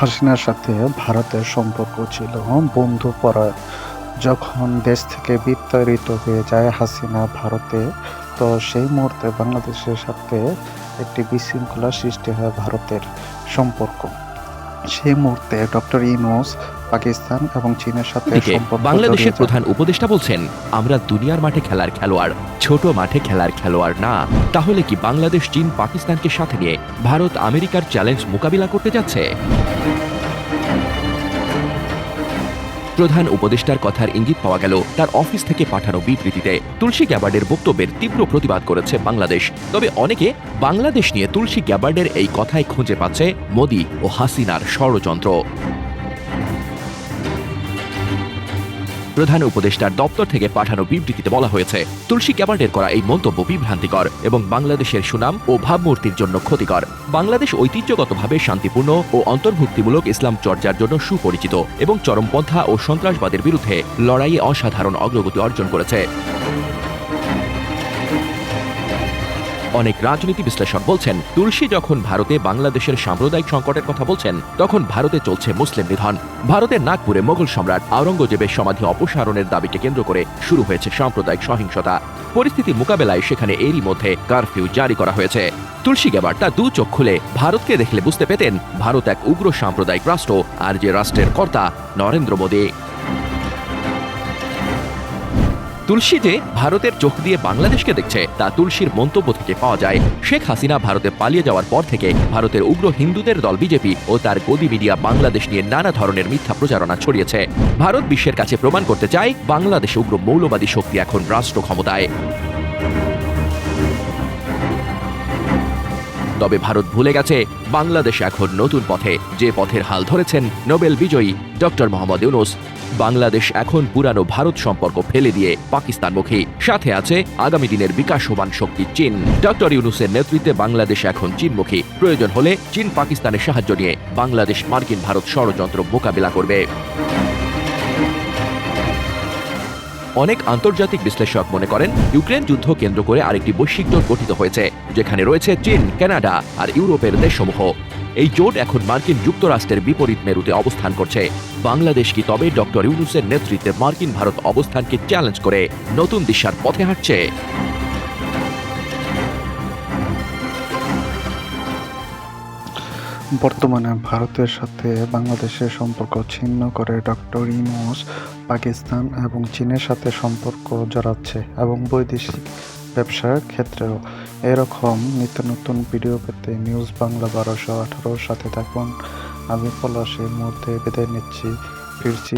হাসিনার সাথে ভারতের সম্পর্ক ছিল বন্ধু পরায় যখন দেশ থেকে বিতাড়িত হয়ে যায় হাসিনা ভারতে, তো সেই মুহূর্তে বাংলাদেশের সাথে একটি বিশৃঙ্খলা সৃষ্টি হয় ভারতের সম্পর্ক। সেই মুহূর্তে ডক্টর ইনোস পাকিস্তান এবং চীনের সাথে বাংলাদেশের প্রধান উপদেষ্টা বলছেন আমরা দুনিয়ার মাঠে খেলার খেলোয়াড় ছোট মাঠে খেলার খেলোয়াড় না। তাহলে কি বাংলাদেশ চীন পাকিস্তানকে সাথে নিয়ে ভারত আমেরিকার চ্যালেঞ্জ মোকাবিলা করতে যাচ্ছে? প্রধান উপদেষ্টার কথার ইঙ্গিত পাওয়া গেল তার অফিস থেকে পাঠানো বিবৃতিতে। তুলসী গ্যাবার্ডের বক্তব্যের তীব্র প্রতিবাদ করেছে বাংলাদেশ। তবে অনেকে বাংলাদেশ নিয়ে তুলসী গ্যাবার্ডের এই কথায় খুঁজে পাচ্ছে মোদি ও হাসিনার ষড়যন্ত্র। প্রধান উপদেষ্টার দপ্তর থেকে পাঠানো বিবৃতিতে বলা হয়েছে, তুলসী ক্যাবার্ডের করা এই মন্তব্য বিভ্রান্তিকর এবং বাংলাদেশের সুনাম ও ভাবমূর্তির জন্য ক্ষতিকর। বাংলাদেশ ঐতিহ্যগতভাবে শান্তিপূর্ণ ও অন্তর্ভুক্তিমূলক ইসলাম চর্চার জন্য সুপরিচিত এবং চরমপন্থা ও সন্ত্রাসবাদের বিরুদ্ধে লড়াইয়ে অসাধারণ অগ্রগতি অর্জন করেছে। অনেক রাজনীতি বিশ্লেষক বলছেন, তুলসী যখন ভারতে বাংলাদেশের সাম্প্রদায়িক সংকটের কথা বলছেন, তখন ভারতে চলছে মুসলিম নিধন ভারতের নাগপুরে মোগল সম্রাট আওরঙ্গজেবের সমাধি অপসারণের দাবিকে কেন্দ্র করে শুরু হয়েছে সাম্প্রদায়িক সহিংসতা। পরিস্থিতি মোকাবেলায় সেখানে এরই মধ্যে কারফিউ জারি করা হয়েছে। তুলসী গেবার তা দু চোখ খুলে ভারতকে দেখলে বুঝতে পেতেন, ভারত এক উগ্র সাম্প্রদায়িক রাষ্ট্র, আর যে রাষ্ট্রের কর্তা নরেন্দ্র মোদী। তুলসী যে ভারতের চোখ দিয়ে বাংলাদেশকে দেখছে, তা তুলসীর মন্তব্য থেকে পাওয়া যায়, শেখ হাসিনা ভারতে পালিয়ে যাওয়ার পর থেকে ভারতের উগ্র হিন্দুদের দল বিজেপি ও তার গদি মিডিয়া বাংলাদেশ নিয়ে নানা ধরনের মিথ্যা প্রচারণা ছড়িয়েছে। ভারত বিশ্বের কাছে প্রমাণ করতে চায়, বাংলাদেশ উগ্র মৌলবাদী শক্তি এখন রাষ্ট্র ক্ষমতায়। তবে ভারত ভুলে গেছে, বাংলাদেশ এখন নতুন পথে। যে পথের হাল ধরেছেন নোবেল বিজয়ী ডক্টর মোহাম্মদ ইউনুস। বাংলাদেশ এখন পুরানো ভারত সম্পর্ক ফেলে দিয়ে পাকিস্তানমুখী। সাথে আছে আগামী দিনের বিকাশমান শক্তি চীন। ডক্টর ইউনুসের নেতৃত্বে বাংলাদেশ এখন চীনমুখী। প্রয়োজন হলে চীন পাকিস্তানের সাহায্য নিয়ে বাংলাদেশ মার্কিন ভারত ষড়যন্ত্র মোকাবিলা করবে। অনেক আন্তর্জাতিক বিশ্লেষক মনে করেন, ইউক্রেন যুদ্ধ কেন্দ্র করে আরেকটি বৈশ্বিক জোট গঠিত হয়েছে, যেখানে রয়েছে চীন, কানাডা আর ইউরোপের দেশসমূহ। এই জোট এখন মার্কিন যুক্তরাষ্ট্রের বিপরীত মেরুতে অবস্থান করছে। বাংলাদেশ কি তবে ডক্টর ইউনুসের নেতৃত্বে মার্কিন ভারত অবস্থানকে চ্যালেঞ্জ করে নতুন দিশার পথে হাঁটছে? বর্তমানে ভারতের সাথে বাংলাদেশের সম্পর্ক ছিন্ন করে ডক্টর ইনোস পাকিস্তান এবং চীনের সাথে সম্পর্ক জড়াচ্ছে এবং বৈদেশিক ব্যবসার ক্ষেত্রেও। এরকম নিত্য নতুন ভিডিও পেতে নিউজ বাংলা বারোশো আঠারোর সাথে থাকুন। আমি পলাশ মধ্যে বিদায় নিচ্ছি। ফিরছি